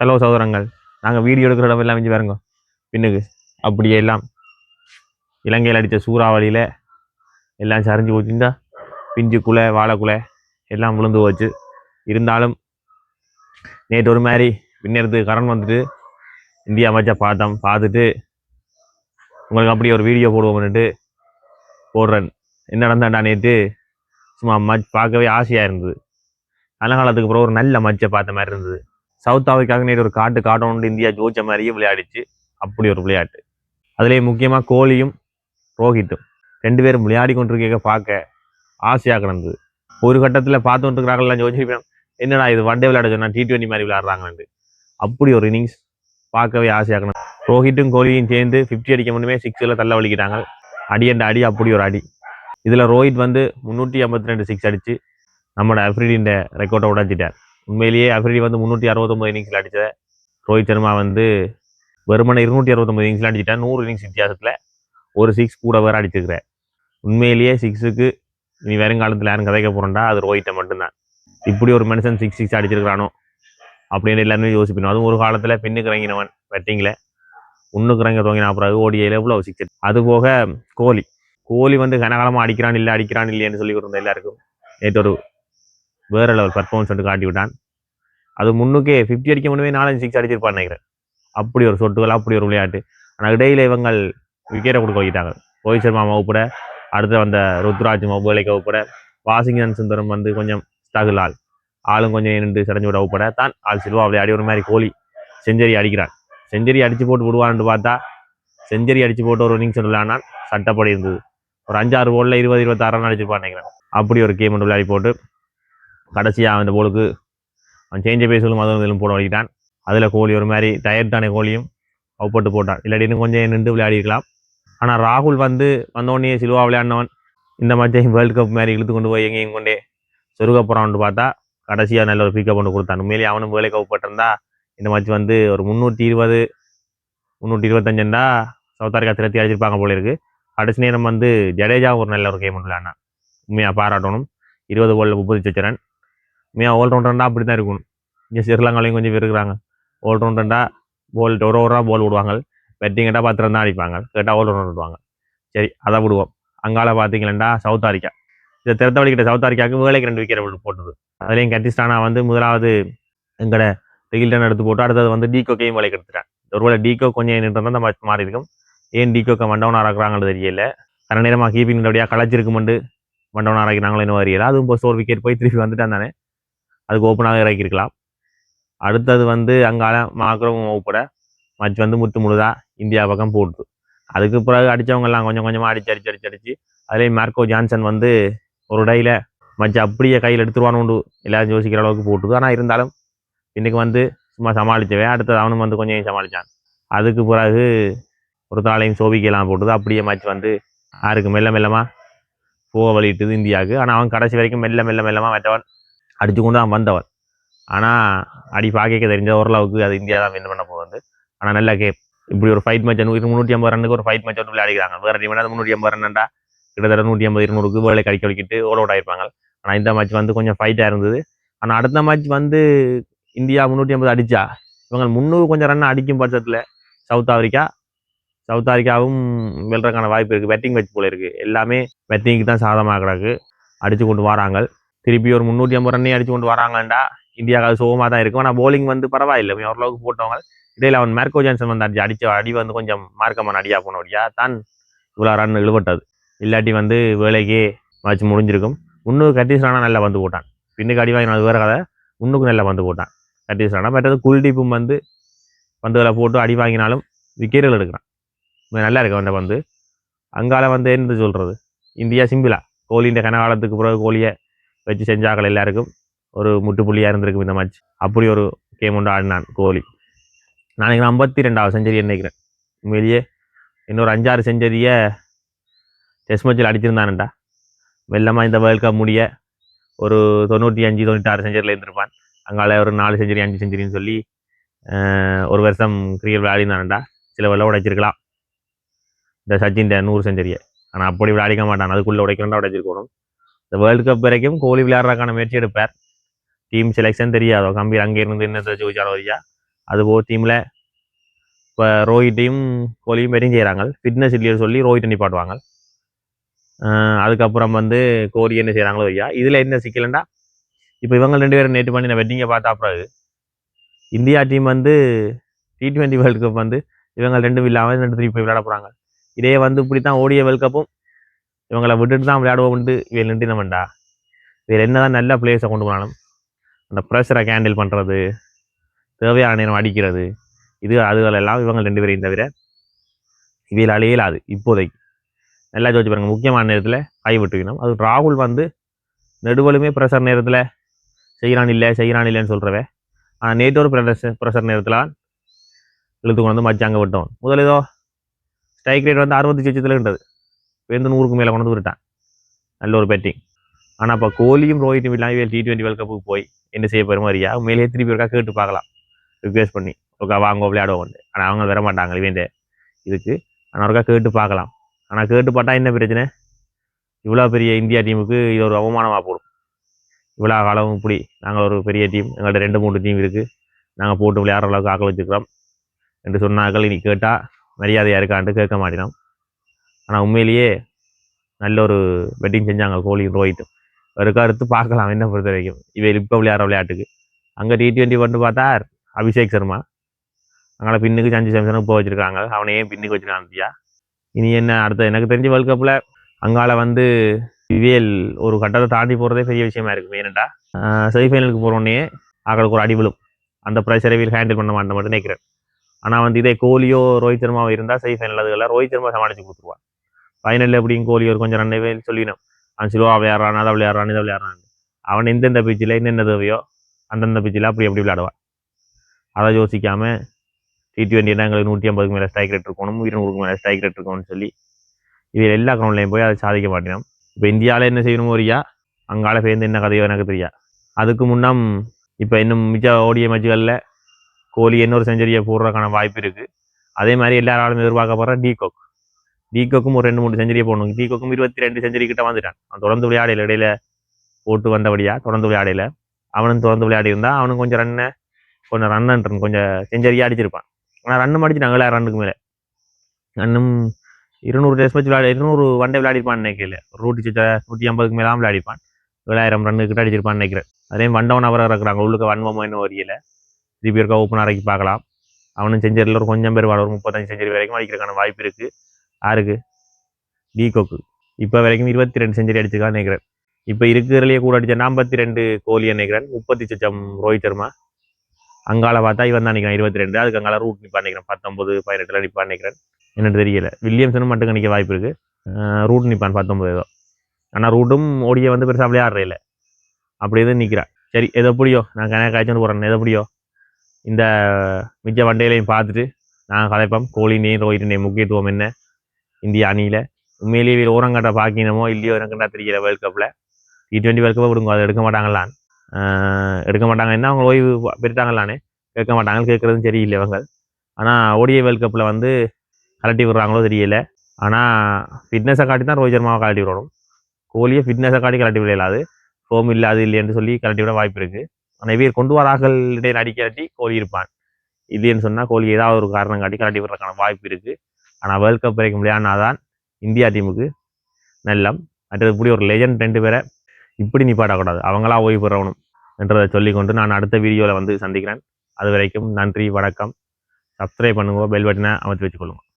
Hello சகோதரங்கள். நாங்கள் video எடுக்கிற இடம் எல்லாம் இஞ்சி பாருங்க. பின்னுக்கு அப்படியே எல்லாம் இலங்கையில் அடித்த சூறாவளியில் எல்லாம் சரிஞ்சு போச்சுருந்தா பிஞ்சு குலை வாழைக்குலை எல்லாம் விழுந்து போச்சு. இருந்தாலும் நேற்று ஒரு மாதிரி பின்னெடுத்து கரண்ட் வந்துட்டு இந்தியா மச்சா பார்த்தோம். பார்த்துட்டு உங்களுக்கு அப்படி ஒரு வீடியோ போடுவோம்னுட்டு போடுறேன். என்ன நடந்தாண்டா நேற்று சும்மா மச் பார்க்கவே ஆசையாக இருந்தது. நல்ல காலத்துக்கு அப்புறம் ஒரு நல்ல மச்சை பார்த்த மாதிரி இருந்தது. சவுத் ஆஃப்ரிக்காவுக்கு நேற்று ஒரு காட்டு காட்டணும்னு இந்தியா ஜோதிச்ச மாதிரியே விளையாடிச்சு. அப்படி ஒரு விளையாட்டு. அதுலேயே முக்கியமாக கோலியும் ரோஹித்தும். ரெண்டு பேரும் விளையாடி கொண்டிருக்க பார்க்க ஆசையாக கிடந்தது. ஒரு கட்டத்தில் பார்த்து கொண்டிருக்கிறாங்கலாம் யோசிப்பேன் என்னடா இது வண்டே விளையாட சொன்னால் டி ட்வெண்ட்டி மாதிரி விளையாடுறாங்கன்னு அப்படி ஒரு இன்னிங்ஸ் பார்க்கவே ஆசையாக கிடந்தது. ரோஹித்தும் கோலியும் சேர்ந்து ஃபிஃப்டி அடிக்க முன்னுமே சிக்ஸில் தள்ள வலிக்கிட்டாங்க. அடி அண்ட் அடி அப்படி ஒரு அடி. இதில் ரோஹித் வந்து முந்நூற்றி ஐம்பத்தி ரெண்டு சிக்ஸ் அடித்து நம்மளோட அஃப்ரிடின் ரெக்கார்டை உடைச்சிட்டார். உண்மையிலேயே அஃப்ரிடி வந்து முந்நூற்றி அறுபத்தொம்பது இன்னிங்ஸில் அடித்த ரோஹித் சர்மா வந்து வெறுமனை இருநூற்றி அறுபத்தொம்பது இன்னிங்ஸில் அடிச்சிட்டா நூறு இன்னிங்ஸ் வித்தியாசத்தில் ஒரு சிக்ஸ் கூட வேறு அடிச்சிருக்கிறார். உண்மையிலேயே சிக்ஸுக்கு நீ வருங்காலத்தில் யாரும் கதைக்க போகிறோண்டா அது ரோஹித்தை மட்டும்தான். இப்படி ஒரு மனுஷன் சிக்ஸ் சிக்ஸ் அடிச்சிருக்கிறானோ அப்படின்னு எல்லாருமே யோசிக்கணும். அதுவும் ஒரு காலத்தில் பெண்ணுக்கு இறங்கினவன் பேட்டிங்கில் ஒன்றுக்கு இறங்க துவங்கின பிறகு ஓடியில் எவ்வளோ சிக்ஸ் அது போக கோலி. கோலி வந்து கனகாலமாக அடிக்கிறான் இல்லை அடிக்கிறான் இல்லைன்னு சொல்லி கொடுத்த எல்லாருக்கும் நேற்று ஒரு வேற லெவல் பர்ஃபார்மன்ஸ் வந்து காட்டி விட்டான். அது முன்னுக்கே ஃபிஃப்டி அடிக்க முன்னே நாலஞ்சு சிக்ஸ் அடிச்சிருப்பான்னு நினைக்கிறேன். அப்படி ஒரு சொட்டுகள் அப்படி ஒரு விளையாட்டு. ஆனால் இடையில இவங்க விக்கெட்டை கொடுக்க வைக்கிட்டாங்க. ரோஹித் சர்மா வகுப்புட அடுத்து வந்த ருத்ராஜ் மொபைலைக்கு வகுப்புட வாஷிங்டன் சுந்தரம் வந்து கொஞ்சம் ஸ்டகுல் ஆள். ஆளும் கொஞ்சம் நின்று சடைஞ்சு விட வகுப்பட தான் ஆள் சில்வா விளையாடி ஒரு மாதிரி கோலி. செஞ்சரி அடிக்கிறான். செஞ்சரி அடித்து போட்டு விடுவான்னு பார்த்தா செஞ்சரி அடித்து போட்டு ஒரு இன்னிங்ஸ் விளையாடினான். சட்டப்படி இருந்தது. ஒரு அஞ்சாறு போலில் இருபது இருபத்தாறு ரன் அடிச்சிருப்பான் நினைக்கிறேன். அப்படி ஒரு கேம் ஒன்று விளையாடி போட்டு கடைசியாக அந்த போலுக்கு அவன் சேஞ்ச பேசுவதும் அதுவும் இதிலும் போட வலிக்கிட்டான். அதில் கோலி ஒரு மாதிரி டயர்ட் தானே கோலியும் அவுப்பட்டு போட்டான். இல்லாட்டி இன்னும் கொஞ்சம் நின்று விளையாடி இருக்கலாம். ஆனால் ராகுல் வந்து வந்தோடனே சிலுவா விளையாடினவன் இந்த மாதிரி வேர்ல்டு கப் மாதிரி இழுத்து கொண்டு போய் எங்கேயும் கொண்டே சொருக போகிறான்னு பார்த்தா கடைசியாக நல்ல ஒரு பிக்கப் ஒன்று கொடுத்தான். உண்மையிலேயே அவனும் வேலை கவுப்பட்டிருந்தா இந்த மேட்ச் வந்து ஒரு முந்நூற்றி இருபது முந்நூற்றி இருபத்தஞ்சுண்டா சவுத் ஆஃப்ரிக்கா திரத்தி அடிச்சிருப்பாங்க போல இருக்கு. கடைசி நேரம் வந்து ஜடேஜா ஒரு நல்ல ஒரு கேம் விளையாடினான். உண்மையாக பாராட்டணும். இருபது போலில் முப்பது சச்சரன். உண்மையாக ஆல்ரவுண்டர்னா அப்படி தான் இருக்கணும். இங்கே ஸ்ரீலங்காலையும் கொஞ்சம் பேர் இருக்கிறாங்க. ஆல்ரவுண்டர்டா பால் ஒரு ஓவராக பால் விடுவாங்க. பெட்டிங் கேட்டால் பத்து தான் அடிப்பாங்க. கேட்டால் ஆல்ரவுண்டர் விடுவாங்க. சரி அதை விடுவோம். அங்கால பார்த்தீங்களா சவுத் ஆரிக்கா. இதை திறத்த வழிக்கிட்ட சவுத் ஆரிக்காவுக்கு வேலைக்கு ரெண்டு விக்கெட் போட்டது. அதுலேயும் கட்டிஸ்டானா வந்து முதலாவது எங்கட ரெகில்டன் எடுத்து போட்டு அடுத்தது வந்து டீகோக்கையும் வேலைக்கு எடுத்துட்டேன் ஒருவேளை டீகோ கொஞ்சம் நின்று அந்த மாதிரி மாறி இருக்கும். ஏன் டீகோக்கை மண்டவன் ஆறாக்குறாங்கன்னு தெரியல. கர நேரமாக கீப்பிங் அப்படியே களைச்சிருக்குமெண்டு மண்டவன் ஆராக்கிறாங்களோ இன்னும் வரையில அதுவும் இப்போ ஸ்டோர் விக்கெட் போய் திருப்பி வந்துட்டான் தானே. அதுக்கு ஓப்பனாக இறக்கியிருக்கலாம். அடுத்தது வந்து அங்கால மாக்ரவும் உட்பட மேட்ச் வந்து முத்து முழுதா இந்தியா பக்கம் போட்டுது அதுக்கு பிறகு அடித்தவங்கெல்லாம் கொஞ்சம் கொஞ்சமாக அடிச்சு அடிச்சு அடிச்சு அடிச்சு அதுலேயும் மார்க்கோ ஜான்சன் வந்து ஒரு இடையில் மச்ச அப்படியே கையில் எடுத்துருவானு எல்லாரும் யோசிக்கிற அளவுக்கு போட்டுது ஆனால் இருந்தாலும் இன்றைக்கி வந்து சும்மா சமாளித்தவன் அடுத்தது அவனும் வந்து கொஞ்சம் சமாளித்தான் அதுக்கு பிறகு ஒரு தாளையும் சோபிக்கலாம் போட்டுது. அப்படியே மச்சு வந்து யாருக்கு மெல்ல மெல்லமாக போக வழிட்டுது இந்தியாவுக்கு. ஆனால் அவன் கடைசி வரைக்கும் மெல்ல மெல்ல மெல்லமாக மற்றவன் அடித்து கொண்டு அவன் வந்தவர். ஆனால் அடி பார்க்க தெரிஞ்ச ஓரளவுக்கு அது இந்தியா தான் வின் பண்ண போகுது. ஆனால் நல்ல கேப் இப்படி ஒரு ஃபைட் மேட்ச் முந்நூற்றி ஐம்பது ரன்னுக்கு ஒரு ஃபைட் மேட்ச் ஒன்று விளையாடிக்கிறாங்க வேறு டீம் வேணால் முந்நூற்றி ஐம்பது ரன்டா கிட்டத்தட்ட நூற்றி ஐம்பது இருநூறுக்கு வேலை கடிக்க வலிக்கிட்டு ஓல் அவுட் ஆகிருப்பாங்க ஆனால் இந்த மேட்ச் வந்து கொஞ்சம் ஃபைட்டாக இருந்தது. ஆனால் அடுத்த மேட்ச் வந்து இந்தியா முந்நூற்றி ஐம்பது அடித்தா இவங்க முந்நூறு கொஞ்சம் ரன் அடிக்கும் பட்சத்தில் சவுத் ஆஃப்ரிக்கா சவுத் ஆஃப்ரிக்காவும் வெல்றதுக்கான வாய்ப்பு இருக்குது பேட்டிங் மேட்ச் போல இருக்குது எல்லாமே பேட்டிங்க்கு தான் சாதமாக கிடக்கு. அடித்து கொண்டு வராங்க. திருப்பி ஒரு முந்நூற்றி ஐம்பது ரன்னே அடிச்சு கொண்டு வராங்கண்டா இந்தியாவுக்கு அது சுகமாக தான் இருக்கும் ஆனால் போலிங் வந்து பரவாயில்லை. ஓரளவுக்கு போட்டவங்க. இடையில அவன் மேர்கோ ஜான்சன் வந்து அடிச்சு அடிச்ச அடி வந்து கொஞ்சம் மார்க்கமான அடியா போனபடியா தான் இவ்வளோ ரன் இழுபட்டது. இல்லாட்டி வந்து வேலைக்கே மேட்ச் முடிஞ்சிருக்கும். முன்னூறு கட்டிஸ் ராணா நல்லா வந்து போட்டான். பின்னுக்கு அடி வாங்கின அது வேறு கதை. முன்னுக்கு நல்லா வந்து போட்டான். கட்டிஸ் ராணா மற்றது குல்தீப்பும் வந்து பந்துகளை போட்டு அடி வாங்கினாலும் விக்கெட்டுகள் எடுக்கிறான். நல்லா இருக்கு அவன் வந்து அங்கால வந்து என்ன சொல்கிறது இந்தியா சிம்பிளா. கோலின்ற கனகாலத்துக்கு பிறகு கோலியை வச்சு செஞ்சாக்கள் எல்லாருக்கும். ஒரு முட்டுப்புள்ளியாக இருந்திருக்கும் இந்த மேட்ச் அப்படி ஒரு கேம் ஒன்று ஆடினான் கோலி. நாளைக்கு ஐம்பத்தி ரெண்டாவது செஞ்சுரி நினைக்கிறேன். உண்மையிலேயே இன்னொரு அஞ்சாறு செஞ்சுரியை டெஸ்ட் மேட்சில் அடிச்சிருந்தானண்டா மெல்லமாக இந்த வேர்ல்ட் கப் முடிய ஒரு தொண்ணூற்றி அஞ்சு தொண்ணூற்றாறு செஞ்சுரியில் இருந்திருப்பான். அங்கால ஒரு நாலு செஞ்சுரி அஞ்சு செஞ்சுரின்னு சொல்லி ஒரு வருஷம் கிரிக்கெட் விளையாடினான்டா சில வெள்ள உடைச்சிருக்கலாம். இந்த சச்சின் நூறு செஞ்சுரியை ஆனால் அப்படி விளையாடிக்க மாட்டான். அதுக்குள்ளே உடைக்கணும்டா உடைச்சிருக்கணும். இந்த வேர்ல்டு கப் வரைக்கும் கோலி விளையாடுறதுக்கான முயற்சி எடுப்பார். டீம் செலெக்ஷன் தெரியாதோ? கம்பீர் அங்கே இருந்து என்ன ஜோதிச்சாரோ வரியா அதுபோக டீமில் இப்போ ரோஹிட்டையும் கோலியும் பேட்டிங் செய்கிறாங்க ஃபிட்னஸ் இல்லைன்னு சொல்லி ரோஹிட்டை நிப்பாட்டுவாங்க அதுக்கப்புறம் வந்து கோலி என்ன செய்கிறாங்களோ ஐயா இதில் என்ன சிக்கலண்டா இப்போ இவங்க ரெண்டு பேரும் நேற்று பண்ணி நான் வெட்டிங்கை பார்த்தா பிறகு இந்தியா டீம் வந்து டி ட்வெண்ட்டி வேர்ல்டு கப் வந்து இவங்க ரெண்டும் இல்லாமல் ரெண்டு திருப்பி போய் விளையாட போகிறாங்க இதே வந்து இப்படி தான் ஓடிய வேர்ல்டு கப்பும் இவங்களை விட்டுட்டு தான் விளையாடுவோம்ட்டு இவன் நின்று நம்மண்டா இதில் என்ன தான் நல்ல பிளேயர்ஸை கொண்டு போனாலும் அந்த ப்ரெஷரை கேண்டில் பண்ணுறது தேவையான நேரம் அடிக்கிறது இது அதுகளெல்லாம் இவங்க ரெண்டு பேரையும் தவிர இவையில் இயலாது இப்போதைக்கு. நல்லா ஜோதி பாருங்கள் முக்கியமான நேரத்தில் கை விட்டுக்கணும். அது ராகுல் வந்து நெடுவலுமே ப்ரெஷர் நேரத்தில் செய்கிறான் இல்லை செய்கிறான் இல்லைன்னு சொல்கிறவ ஆனால் நேற்று ஒரு ப்ரெஷர் ப்ரெஷர் நேரத்தில் இழுத்து கொண்டு வந்து மச்சாங்க விட்டோம். முதல் ஏதோ ஸ்ட்ரைக் ரேட் வந்து அறுபத்தி லட்சத்தில் இருந்தது. பேருந்து நூறுக்கு மேலே கொண்டு வந்து விட்டான் நல்ல ஒரு பேட்டிங் ஆனால் இப்போ கோலியும் ரோஹித்தும் இல்லாமல் டி டுவெண்ட்டி வேர்ல்ட் கப்புக்கு போய் என்ன செய்ய போகிற மாதிரியா மேலே திருப்பி இருக்கா கேட்டு பார்க்கலாம். ரிக்வெஸ்ட் பண்ணி. ஒருக்கா வாங்க விளையாடுவோம் ஆனால் அவங்க வர மாட்டாங்க இவன் இதுக்கு. ஆனால் ஒருக்கா கேட்டு பார்க்கலாம். ஆனால் கேட்டு பார்த்தா என்ன பிரச்சனை? இவ்வளோ பெரிய இந்தியா டீமுக்கு இது ஒரு அவமானமாக போடும். இவ்வளோ காலம் இப்படி நாங்கள் ஒரு பெரிய டீம் எங்கள்கிட்ட ரெண்டு மூணு டீம் இருக்குது நாங்கள் போட்டு விளையாடுற அளவுக்கு ஆக்க வச்சுக்கிறோம் என்று சொன்னார்கள். இனி கேட்டால் மரியாதையாக இருக்கான்ட்டு கேட்க மாட்டேனோம். ஆனால் உண்மையிலேயே நல்ல ஒரு பெட்டிங் செஞ்சாங்க கோலியும் ரோஹித்தும் ஒரு கருத்து பார்க்கலாம் என்ன பொறுத்த வரைக்கும். இவை இப்போ விளையாடுற விளையாட்டுக்கு. அங்கே டி ட்வெண்ட்டி வந்து பார்த்தா அபிஷேக் சர்மா. அங்கே பின்னுக்கு சஞ்சு சாம்சனும் இப்போ வச்சுருக்காங்க. அவனையே பின்னுக்கு வச்சுருக்காங்க இந்தியா இனி என்ன அடுத்த எனக்கு தெரிஞ்ச வேர்ல்ட் கப்பில் அங்கால வந்து விவேல் ஒரு கட்டத்தை தாண்டி போகிறதே பெரிய விஷயமா இருக்குது மெயினண்டா செமிஃபைனலுக்கு போகிறோன்னே அவங்களுக்கு ஒரு அடிவிழும் அந்த ப்ரெஷரை வீல் ஹேண்டில் பண்ண மாட்டேன் மட்டும் நினைக்கிறேன். ஆனால் வந்து இதே கோலியோ ரோஹித் சர்மாவோ இருந்தால் செமிஃபைனல் அதுக்கெல்லாம் ரோஹித் சர்மா சமாளித்து கொடுத்துருவான். ஃபைனலில் எப்படியும் கோலி ஒரு கொஞ்சம் ரன்னே சொல்லினோம். அவன் சிலுவா விளையாடுறான் அதை விளையாடுறான் இதை விளையாடுறான் அவன் எந்தெந்த பிச்சில் என்னென்ன தேவையோ அந்தந்த பிச்சில் அப்படி எப்படி விளையாடுவான். அதை யோசிக்காம டி டுவெண்ட்டினா எங்களுக்கு நூற்றி ஐம்பதுக்கு மேலே ஸ்ட்ரைக் ரேட் இருக்கணும் இருநூறுக்கு மேலே ஸ்ட்ரைக் ரேட் இருக்கணும்னு சொல்லி இது எல்லா கிரௌண்ட்லையும் போய் அதை சாதிக்க மாட்டேனோம். இப்போ இந்தியாவில் என்ன செய்யணும் ஒரியா அங்கால சேர்ந்து என்ன கதையோ எனக்கு தெரியா. அதுக்கு முன்னம் இப்போ இன்னும் மிச்ச ஓடிய மேட்சுகளில் கோலி இன்னொரு செஞ்சுரியை போடுறதுக்கான வாய்ப்பு இருக்குது அதே மாதிரி எல்லாராலும் எதிர்பார்க்கப்படுற டி கோக் டீகோக்கும் ஒரு ரெண்டு மூணு செஞ்சுரியை போடணும் டீகோக்கும் இருபத்தி ரெண்டு செஞ்சுரி கிட்ட வந்துட்டான். அவன் தொடர்ந்து விளையாடையில இடையில போட்டு வந்தபடியா தொடர்ந்து விளையாடையில அவனும் தொடர்ந்து விளையாடி இருந்தா அவனும் கொஞ்சம் ரன்னை கொஞ்சம் ரன் கொஞ்சம் செஞ்சரியாக அடிச்சிருப்பான். ஆனால் ரன்னும் அடிச்சிட்டாங்க ஏழாயிரம் ரன்னுக்கு மேலே. ரன்னும் இருநூறு டெஸ்ட் மேட்ச் விளையாடி இருநூறு வண்டை டே விளையாடிருப்பான் நினைக்கல. ரூட்டி நூற்றி ஐம்பதுக்கு மேலாம் விளையாடிப்பான். ஏழாயிரம் ரன்னு கிட்ட அடிச்சிருப்பான்னு நினைக்கிறேன். அதே வண்டவன் டவுன் அவர் இருக்கிறாங்க உள்ளுக்கு வன்மமோ இன்னும் வரியல. திருப்பி இருக்க ஓப்பன் இறக்கி பார்க்கலாம். அவனும் செஞ்சரியில் ஒரு கொஞ்சம் பேர் ஒரு முப்பத்தஞ்சு செஞ்சரி வரைக்கும் அடிக்கிறதுக்கான வாய்ப்பு இருக்குது யாருக்கு டிகோக்கு இப்போ வரைக்கும் இருபத்தி ரெண்டு செஞ்சரி அடிச்சுக்கான்னு நினைக்கிறேன். இப்போ இருக்கிறதுலையே கூட அடித்த நாற்பத்தி ரெண்டு கோலி நினைக்கிறேன். முப்பத்தி சச்சம் ரோஹித் சர்மா. அங்கால பார்த்தா இவன் தான் நினைக்கிறேன் இருபத்தி ரெண்டு அதுக்கு அங்கால ரூட் நிற்பா நினைக்கிறேன். பத்தொம்பது பதினெட்டுல நிற்பான் நினைக்கிறேன். என்னன்னு தெரியல. வில்லியம்சனும் மட்டும் நிற்க வாய்ப்பு இருக்குது ரூட் நிற்பான் பத்தொம்பது ஏதோ. ஆனால் ரூட்டும் ஓடிய வந்து பெருசாக விளையாடுற இல்லை. அப்படி எதுவும் நிற்கிறான் சரி எது எப்படியோ? நான் கணக்கு காய்ச்சல் போகிறேன் எது எப்படியோ? இந்த மிச்ச வண்டையிலையும் பார்த்துட்டு நான் கலைப்போம் கோலினையும் ரோஹிட்டினையும் முக்கியத்துவம் என்ன? இந்திய அணியில். உண்மையிலேயே இவர் ஓரங்கட்ட பாக்கினமோ இல்லையோ எனக்குண்டா தெரியல வேர்ல்ட் கப்பில் டி டுவெண்ட்டி வேர்ல்ட் கப் விடுங்க அதை எடுக்க மாட்டாங்களான் எடுக்க மாட்டாங்க. என்ன அவங்க ஓய்வு பெற்றுட்டாங்களானே கேட்க மாட்டாங்க கேட்குறதும் சரியில்லை இவங்க ஆனால் ஓடிய வேர்ல்ட் கப்பில் வந்து கலட்டி விடுறாங்களோ தெரியல. ஆனால் ஃபிட்னஸை காட்டி தான் ரோஹித் சர்மாவை கலட்டி விடணும். கோலியை ஃபிட்னஸை காட்டி கலட்டி விடலாது ஃபோம் இல்லாது இல்லைன்னு சொல்லி கலட்டி விட வாய்ப்பு இருக்குது ஆனால் இவர் கொண்டு வரார்கள் இடையே அடிக்காட்டி கோலி இருப்பான். இல்லைன்னு சொன்னால் கோலி ஏதாவது ஒரு காரணம் காட்டி கலட்டி விடுறதுக்கான வாய்ப்பு இருக்குது ஆனால் வேர்ல்ட் கப் வரைக்கும் விளையாடினாதான் இந்தியா டீமுக்கு நல்லம். மற்றது இப்படி ஒரு லெஜண்ட் ரெண்டு பேரை இப்படி நிப்பாட்டக்கூடாது அவங்களா ஓய்வு பெறணும் என்றதை சொல்லிக்கொண்டு நான் அடுத்த வீடியோவில் வந்து சந்திக்கிறேன். அது வரைக்கும் நன்றி வணக்கம். சப்ஸ்கிரைப் பண்ணுங்க பெல் பட்டனை அமர்த்தி வச்சுக்கொள்ளுங்க.